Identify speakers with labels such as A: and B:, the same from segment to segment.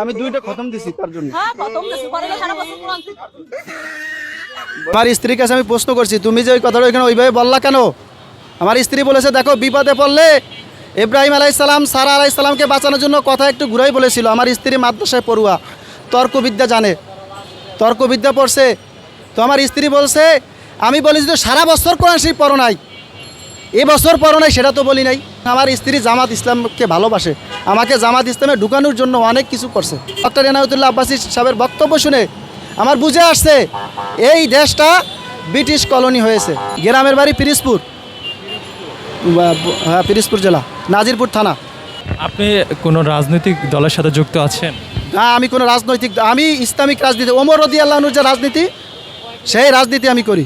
A: আমি দুইটা খতম দিছি তার জন্য।
B: হ্যাঁ।
A: আমার স্ত্রীর কাছে আমি প্রশ্ন করছি তুমি যে ওই কথাটা ওইখানে ওইভাবে বললা কেন? আমার স্ত্রী বলেছে দেখো বিপদে পড়লে ইব্রাহিম আলাইসালাম সারা আলাইসালামকে বাঁচানোর জন্য কথা একটু ঘুরাই বলেছিল। আমার স্ত্রী মাদ্রাসায় পড়ুয়া তর্কবিদ্যা জানে তর্কবিদ্যা পড়ছে। তো আমার স্ত্রী বলছে আমি বলেছি তো সারা বছর কোরআন শরীফ পড়ো নাই। এ বছর পড়ো নাই সেটা তো বলি নাই। আমার স্ত্রী জামাত ইসলামকে ভালোবাসে। আমাকে জামাত ইসলামে ঢুকানোর জন্য অনেক কিছু করছে। ডক্টর এনায়তুল্লাহ আব্বাসী সাহেবের বক্তব্য শুনে আমার বুঝে আসছে এই দেশটা ব্রিটিশ কলোনি হয়েছে। গ্রামের বাড়ি পিরিসপুর। হ্যাঁ পিরিসপুর জেলা নাজিরপুর থানা।
C: আপনি কোনো রাজনৈতিক দলের সাথে যুক্ত আছেন?
A: না আমি কোনো রাজনৈতিক আমি ইসলামিক রাজনীতি ওমর রদি আল্লাহনুর যে রাজনীতি সেই রাজনীতি আমি করি।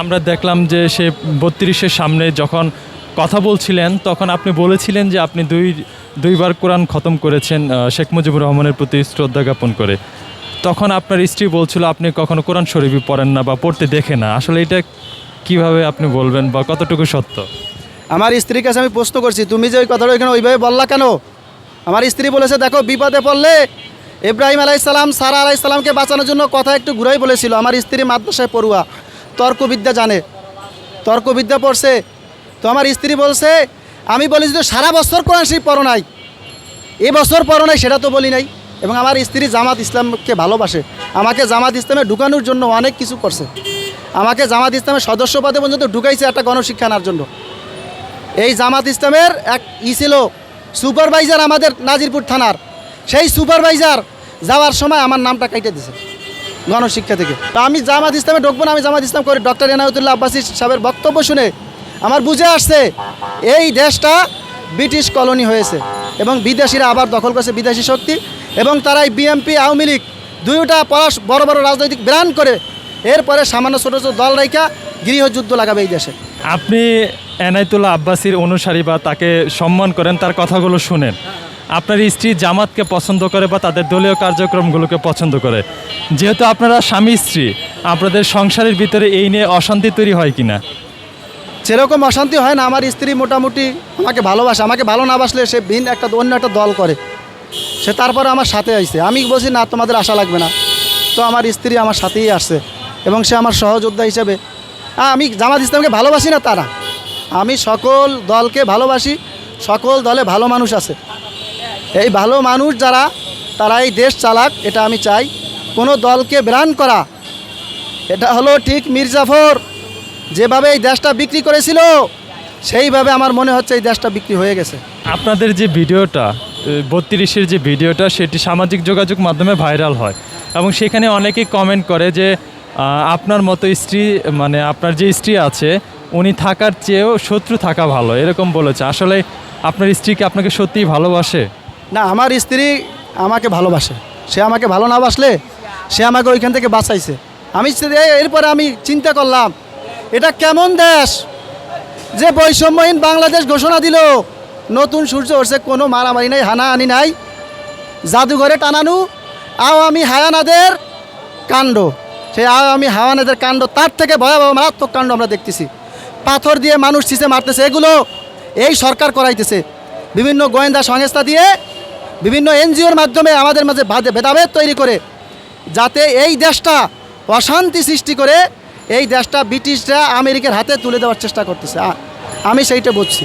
C: আমরা দেখলাম যে সে বত্রিশের সামনে যখন কথা বলছিলেন, তখন আপনি বলেছিলেন যে আপনি দুই, দুইবার কোরআন খতম করেছেন শেখ মুজিবুর রহমানের প্রতি শ্রদ্ধা জ্ঞাপন করে। তখন আপনার স্ত্রী বলছিল, আপনি কখনো কোরআন শরীফই পড়েন না বা পড়তে দেখে না। আসলে এটা কীভাবে আপনি বলবেন বা কতটুকু সত্য?
A: আমার স্ত্রীর কাছে আমি প্রশ্ন করছি, তুমি যে ওই কথাটা ওইখানে ওইভাবে বললা কেন? আমার স্ত্রী বলেছে, দেখো, বিপদে পড়লে ইব্রাহিম আলাইসালাম সারা আলাইসালামকে বাঁচানোর জন্য কথা একটু ঘুরাই বলেছিল। আমার স্ত্রী মাদ্রাসায় পড়ুয়া। তর্কবিদ্যা জানে, তর্কবিদ্যা পড়ছে। তো আমার স্ত্রী বলছে, আমি বলি তো সারা বছর কোরআন শরীফ পড়ো নাই। এ বছর পড়ো নাই, সেটা তো বলি নাই। এবং আমার স্ত্রী জামাত ইসলামকে ভালোবাসে। আমাকে জামাত ইসলামে ঢুকানোর জন্য অনেক কিছু করছে। আমাকে জামাত ইসলামের সদস্য পদে পর্যন্ত ঢুকাইছে একটা গণশিক্ষা আনার জন্য। এই জামাত ইসলামের এক ই ছিল সুপারভাইজার আমাদের নাজিরপুর থানার। সেই সুপারভাইজার যাওয়ার সময় আমার নামটা কেটে দিছে। গণশিক্ষা থেকে। তো আমি জামাত ইসলামে ঢুকবো না, আমি জামাত ইসলাম করি। ডক্টর এনায়তুল্লাহ আব্বাসী সাহেবের বক্তব্য শুনে আমার বুঝে আসছে, এই দেশটা ব্রিটিশ কলোনি হয়েছে এবং বিদেশিরা আবার দখল করেছে বিদেশি শক্তি এবং তারাই বিএমপি আওয়ামী লীগ দুইটা পলাশ বড় বড় রাজনৈতিক ব্রান করে এরপরে সামান্য ছোটো ছোটো দল রাইখা গৃহযুদ্ধ লাগাবে এই দেশে।
C: আপনি এনায়তুল্লাহ আব্বাসীর অনুসারী বা তাকে সম্মান করেন, তার কথাগুলো শুনেন। আপনার স্ত্রী জামাতকে পছন্দ করে বা তাদের দলীয় কার্যক্রমগুলোকে পছন্দ করে। যেহেতু আপনারা স্বামী স্ত্রী, আপনাদের সংসারের ভিতরে এই নিয়ে অশান্তি তৈরি হয় কিনা?
A: সেরকম অশান্তি হয় না, আমার স্ত্রী মোটামুটি আমাকে ভালোবাসে। আমাকে ভালো না বাসলে সে ভিন একটা অন্য একটা দল করে। সে তারপরে আমার সাথে আইছে। আমি বলছি, না, তোমাদের আশা লাগবে না। তো আমার স্ত্রী আমার সাথেই আসছে এবং সে আমার সহযোদ্ধা হিসেবে। আমি জামাত ইসলামকে ভালোবাসি না তারা? আমি সকল দলকে ভালোবাসি, সকল দলে ভালো মানুষ আছে। এই ভালো মানুষ যারা তারা এই দেশ চালাক, এটা আমি চাই। কোনো দলকে ব্রান করা, এটা হলো ঠিক মির্জাফর। যেভাবে এই দেশটা বিক্রি করেছিল, সেইভাবে আমার মনে হচ্ছে এই দেশটা বিক্রি হয়ে গেছে।
C: আপনাদের যে ভিডিওটা বত্রিশের যে ভিডিওটা, সেটি সামাজিক যোগাযোগ মাধ্যমে ভাইরাল হয়। এবং সেখানে অনেকেই কমেন্ট করে যে আপনার মতো স্ত্রী মানে আপনার যে স্ত্রী আছে, উনি থাকার চেয়েও শত্রু থাকা ভালো, এরকম বলেছে। আসলে আপনার স্ত্রীকে আপনাকে সত্যিই ভালোবাসে?
A: না, আমার স্ত্রী আমাকে ভালোবাসে। সে আমাকে ভালো না বাসলে সে আমাকে ওইখান থেকে বাঁচাইছে। আমি সে- এরপরে আমি চিন্তা করলাম, এটা কেমন দেশ যে বৈষম্যহীন বাংলাদেশ ঘোষণা দিল, নতুন সূর্য উঠছে কোনো মারামারি নাই, হানাহানি নাই, জাদুঘরে টানানো, আওয়ামী হায়ানাদের কাণ্ড। সেই আওয়ামী হায়ানাদের কাণ্ড, তার থেকে ভয়াবহ, মারাত্মক কাণ্ড আমরা দেখতেছি। পাথর দিয়ে মানুষ চিসে মারতেছে, এগুলো এই সরকার করাইতেছে। বিভিন্ন গোয়েন্দা সংস্থা দিয়ে বিভিন্ন এনজিওর মাধ্যমে আমাদের মাঝে ভেদাভেদ তৈরি করে, যাতে এই দেশটা অশান্তি সৃষ্টি করে, এই দেশটা ব্রিটিশরা আমেরিকার হাতে তুলে দেওয়ার চেষ্টা করতেছে। আমি সেইটা বুঝছি।